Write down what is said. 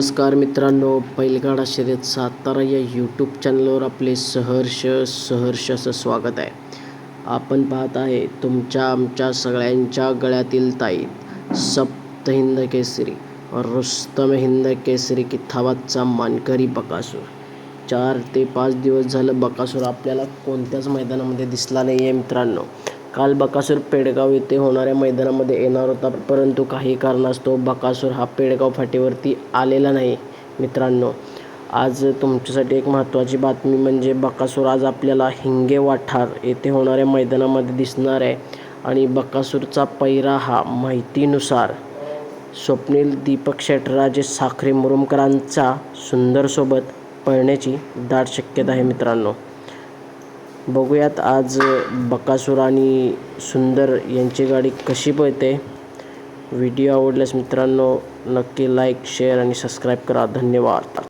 नमस्कार मित्रांनो बैलगाडा शर्यत सातारा या यूट्यूब चॅनलवर आपले सहर्ष सहर्ष असं स्वागत आहे. आपण पाहत आहे तुमच्या आमच्या सगळ्यांच्या गळ्यातील ताईत सप्तहिंद केसरी रुस्तम हिंद केसरी किताबाचा मानकरी बकासूर. चार ते पाच दिवस झालं बकासूर आपल्याला कोणत्याच मैदानामध्ये दिसला नाही आहे मित्रांनो. काल बकासूर पेडगाव येथे होणाऱ्या मैदानामध्ये येणार होता परंतु काही कारणास्तव बकासूर हा पेडगाव फाटीवरती आलेला नाही मित्रांनो. आज तुमच्यासाठी एक महत्त्वाची बातमी म्हणजे बकासूर आज आपल्याला हिंगे वाठार येथे होणाऱ्या मैदानामध्ये दिसणार आहे आणि बकासूरचा पैरा हा माहितीनुसार स्वप्नील दीपक शेटराजे साखरे मुरुमकरांचा सुंदरसोबत पळण्याची दाट शक्यता आहे मित्रांनो. बघूयात आज बकासूर आणि सुंदर यांची गाडी कशी पळते. व्हिडिओ आवडल्यास मित्रांनो नक्की लाईक शेअर आणि सबस्क्राईब करा. धन्यवाद.